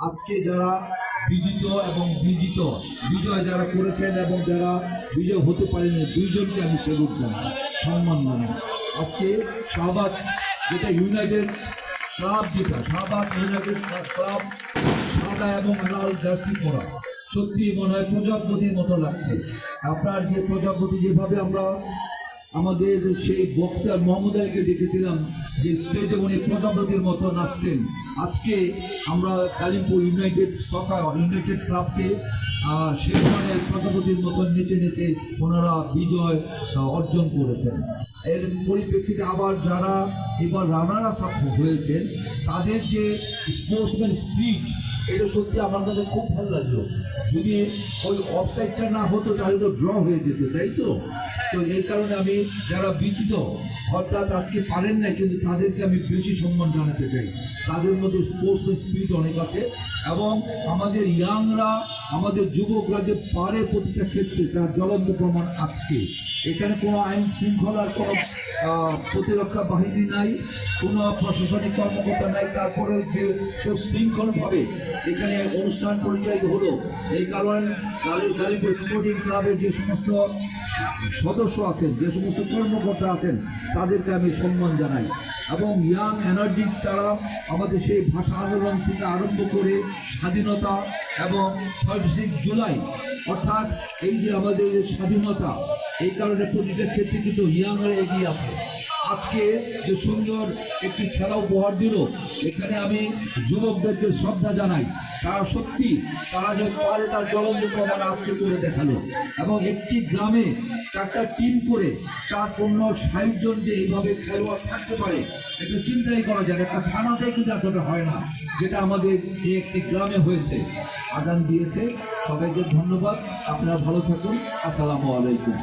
আজকে যারা বিজিত এবং বিজিত, বিজয় যারা করেছেন এবং যারা বিজয় হতে পারেনি দুইজনকে আমি সেলুট জানাই, সম্মান জানাই। আজকে শাহবাগ যেটা ইউনাইটেড ক্লাব যেটা, শাহবাগ ইউনাইটেড ক্লাব সাদা এবং লাল জার্সি পরা। সত্যি মনে হয় প্রজাপতির মতো লাগছে। আপনার যে প্রজাপতি যেভাবে আমরা আমাদের সেই বক্সার মোহাম্মদ আলীকে দেখেছিলাম যে স্টেজে উনি প্রজাপতির মতো নাচতেন আজকে আমরা কালিম্পুর ইউনাইটেড সকার ইউনাইটেড ক্লাবকে সেই ধরনের প্রজাপতির মতো নেচে নেচে ওনারা বিজয় অর্জন করেছেন। এর পরিপ্রেক্ষিতে আবার যারা এবার রানারা সাকসেস হয়েছেন, তাদের যে স্পোর্টসম্যান স্পিড এটা সত্যি আমার কাছে খুব ভালো লাগল। যদি ওই অফসাইডটা না হতো, তাহলে তো ড্র হয়ে যেত, তাই তো? তো এই কারণে আমি যারা বিচিত অর্থাৎ আজকে পারেন না কিন্তু তাদেরকে আমি বেশি সম্মান জানাতে চাই। তাদের মধ্যে স্পোর্টস স্পিড অনেক আছে এবং আমাদের ইয়াংরা আমাদের যুবকরা যে পারে প্রতিটা ক্ষেত্রে তার জ্বলন্ত প্রমাণ আজকে এখানে কোনো আইন শৃঙ্খলার কোনো প্রতিরক্ষা বাহিনী নাই, কোনো প্রশাসনিক কর্মকর্তা নাই। তারপরে যে সুশৃঙ্খলভাবে এখানে অনুষ্ঠান পরিচালিত হলো, এই কারণে গালি- গালিপুর স্পোর্টিং ক্লাবের যে সমস্ত সদস্য আছেন, যে সমস্ত কর্মকর্তা আছেন, তাদেরকে আমি সম্মান জানাই। এবং ইয়াং এনার্জি তারা আমাদের সেই ভাষা আন্দোলন থেকে আরম্ভ করে স্বাধীনতা এবং সিক্স জুলাই, অর্থাৎ এই যে আমাদের স্বাধীনতা, এই কারণে প্রতিটা ক্ষেত্রে কিন্তু ইয়াংরা এগিয়ে আছে। আজকে যে সুন্দর একটি খেলা উপহার দিল, এখানে আমি যুবকদেরকে শ্রদ্ধা জানাই। তারা সত্যি, তারা যে পারে তার জ্বলন্ত প্রমাণ আজকে করে দেখাল। এবং একটি গ্রামে চারটা টিম করে চার পনেরো ষাট জন যে এইভাবে খেলোয়াড় থাকতে পারে এটা চিন্তাই করা যায়। একটা থানাতে কিন্তু এতটা হয় না, যেটা আমাদের এই একটি গ্রামে হয়েছে। আদান দিয়েছে। সবাইকে ধন্যবাদ। আপনারা ভালো থাকুন। আসসালামু আলাইকুম।